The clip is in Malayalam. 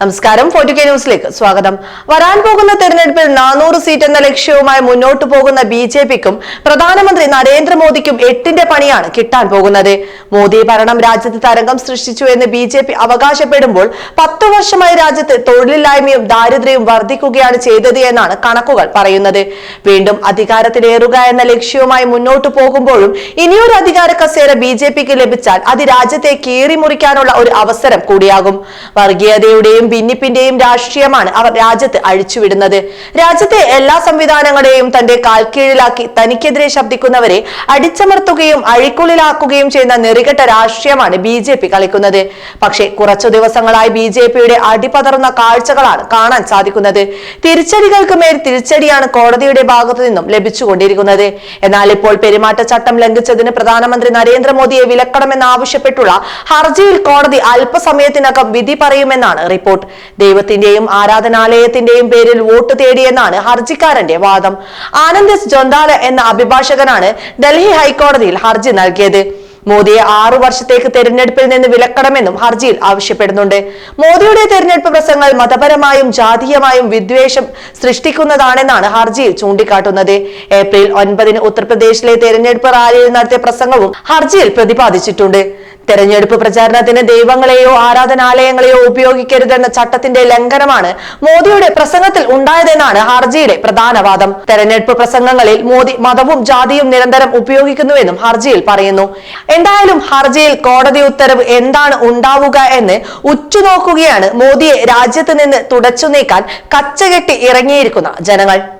നമസ്കാരം ഫോർട്ടി കെ ന്യൂസിലേക്ക് സ്വാഗതം. വരാൻ പോകുന്ന തെരഞ്ഞെടുപ്പിൽ നാനൂറ് സീറ്റ് എന്ന ലക്ഷ്യവുമായി മുന്നോട്ടു പോകുന്ന ബി ജെ പിക്കും പ്രധാനമന്ത്രി നരേന്ദ്രമോദിക്കും എട്ടിന്റെ പണിയാണ് കിട്ടാൻ പോകുന്നത്. മോദി ഭരണം രാജ്യത്ത് തരംഗം സൃഷ്ടിച്ചു എന്ന് ബി ജെ പി അവകാശപ്പെടുമ്പോൾ പത്തു വർഷമായി രാജ്യത്ത് തൊഴിലില്ലായ്മയും ദാരിദ്ര്യവും വർദ്ധിക്കുകയാണ് ചെയ്തത് എന്നാണ് കണക്കുകൾ പറയുന്നത്. വീണ്ടും അധികാരത്തിലേറുക എന്ന ലക്ഷ്യവുമായി മുന്നോട്ടു പോകുമ്പോഴും ഇനിയൊരു അധികാര കസേര ബി ജെ പിക്ക് ലഭിച്ചാൽ അത് രാജ്യത്തെ കീറിമുറിക്കാനുള്ള ഒരു അവസരം കൂടിയാകും. വർഗീയതയുടെയും ഭിന്നിപ്പിന്റെയും രാഷ്ട്രീയമാണ് അവർ രാജ്യത്ത് അഴിച്ചുവിടുന്നത്. രാജ്യത്തെ എല്ലാ സംവിധാനങ്ങളെയും തന്റെ കാൽക്കീഴിലാക്കി തനിക്കെതിരെ ശബ്ദിക്കുന്നവരെ അടിച്ചമർത്തുകയും അഴിക്കുള്ളിലാക്കുകയും ചെയ്യുന്ന നെറികെട്ട രാഷ്ട്രീയമാണ് ബി ജെ പി കളിക്കുന്നത്. പക്ഷേ കുറച്ചു ദിവസങ്ങളായി ബി ജെ പിയുടെ അടിപതർന്ന കാഴ്ചകളാണ് കാണാൻ സാധിക്കുന്നത്. തിരിച്ചടികൾക്ക് മേൽ തിരിച്ചടിയാണ് കോടതിയുടെ ഭാഗത്തു നിന്നും ലഭിച്ചുകൊണ്ടിരിക്കുന്നത്. എന്നാൽ ഇപ്പോൾ പെരുമാറ്റച്ചട്ടം ലംഘിച്ചതിന് പ്രധാനമന്ത്രി നരേന്ദ്രമോദിയെ വിലക്കണമെന്നാവശ്യപ്പെട്ടുള്ള ഹർജിയിൽ കോടതി അല്പസമയത്തിനകം വിധി പറയുമെന്നാണ് റിപ്പോർട്ട്. ദൈവത്തിന്റെയും ആരാധനാലയത്തിന്റെയും പേരിൽ വോട്ട് തേടിയെന്നാണ് ഹർജിക്കാരന്റെ വാദം. ആനന്ദ് ജൊന്താല എന്ന അഭിഭാഷകനാണ് ഡൽഹി ഹൈക്കോടതിയിൽ ഹർജി നൽകിയത്. മോദിയെ ആറു വർഷത്തേക്ക് തെരഞ്ഞെടുപ്പിൽ നിന്ന് വിലക്കണമെന്നും ഹർജിയിൽ ആവശ്യപ്പെടുന്നുണ്ട്. മോദിയുടെ തെരഞ്ഞെടുപ്പ് പ്രസംഗങ്ങൾ മതപരമായും ജാതീയമായും വിദ്വേഷം സൃഷ്ടിക്കുന്നതാണെന്നാണ് ഹർജിയിൽ ചൂണ്ടിക്കാട്ടുന്നത്. ഏപ്രിൽ ഒൻപതിന് ഉത്തർപ്രദേശിലെ തെരഞ്ഞെടുപ്പ് റാലിയിൽ നടത്തിയ പ്രസംഗവും ഹർജിയിൽ പ്രതിപാദിച്ചിട്ടുണ്ട്. തെരഞ്ഞെടുപ്പ് പ്രചാരണത്തിന് ദൈവങ്ങളെയോ ആരാധനാലയങ്ങളെയോ ഉപയോഗിക്കരുതെന്ന ചട്ടത്തിന്റെ ലംഘനമാണ് മോദിയുടെ പ്രസംഗത്തിൽ ഉണ്ടായതെന്നാണ് ഹർജിയുടെ പ്രധാന വാദം. തെരഞ്ഞെടുപ്പ് പ്രസംഗങ്ങളിൽ മോദി മതവും ജാതിയും നിരന്തരം ഉപയോഗിക്കുന്നുവെന്നും ഹർജിയിൽ പറയുന്നു. എന്തായാലും ഹർജിയിൽ കോടതി ഉത്തരവ് എന്താണ് ഉണ്ടാവുക എന്ന് ഉറ്റുനോക്കുകയാണ് മോദിയെ രാജ്യത്ത് നിന്ന് തുടച്ചു നീക്കാൻ കച്ചകെട്ടി ഇറങ്ങിയിരിക്കുന്ന ജനങ്ങൾ.